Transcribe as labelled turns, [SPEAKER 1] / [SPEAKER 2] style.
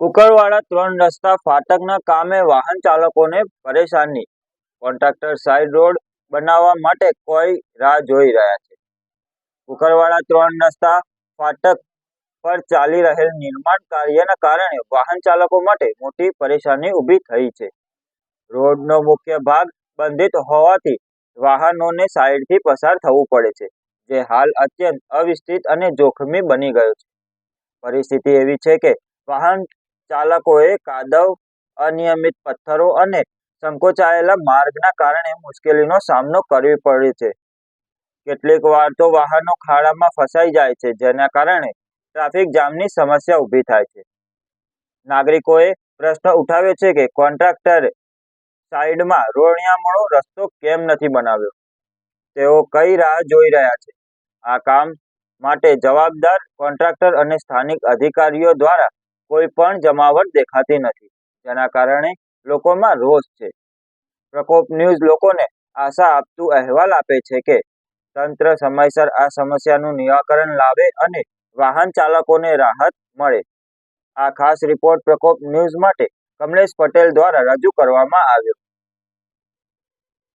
[SPEAKER 1] કુકરવાડા ત્રણ રસ્તા ફાટકના કામે વાહન ચાલકોને પરેશાની. કોન્ટ્રાક્ટર સાઇડ રોડ બનાવવા માટે કોઈ રાહ જોઈ રહ્યા છે. કુકરવાડા ત્રણ રસ્તા ફાટક પર ચાલી રહેલ નિર્માણ કાર્યના કારણે વાહન ચાલકો માટે મોટી પરેશાની ઊભી થઈ છે. રોડનો મુખ્ય ભાગ બંધિત હોવાથી વાહનોને સાઇડથી પસાર થવું પડે છે, જે હાલ અત્યંત અવિસ્તૃત અને જોખમી બની ગયો છે. પરિસ્થિતિ એવી છે કે વાહન ચાલકોએ કાદવ, અનિયમિત પથ્થરો અને સંકોચાયેલા માર્ગના કારણે મુશ્કેલીનો સામનો કરવો પડે છે. કેટલીક વાર તો વાહનો ખાડામાં ફસાઈ જાય છે, જેના કારણે ટ્રાફિક જામની સમસ્યા ઊભી થાય છે. નાગરિકોએ પ્રશ્ન ઉઠાવ્યો છે કે કોન્ટ્રાક્ટરે સાઇડમાં રોડિયામણો રસ્તો કેમ નથી બનાવ્યો? તેઓ કઈ રાહ જોઈ રહ્યા છે? આ કામ માટે જવાબદાર કોન્ટ્રાક્ટર અને સ્થાનિક અધિકારીઓ દ્વારા કોઈ પણ જમાવટ દેખાતી નથી. જેના કારણે લોકોમાં રોષ છે. પ્રકોપ ન્યૂઝ લોકોને આશા આપતું અહેવાલ આપે છે કે તંત્ર સમયસર આ સમસ્યાનું નિરાકરણ લાવે અને વાહન ચાલકોને રાહત મળે. આ ખાસ રિપોર્ટ પ્રકોપ ન્યૂઝ માટે કમલેશ પટેલ દ્વારા રજૂ કરવામાં આવ્યો.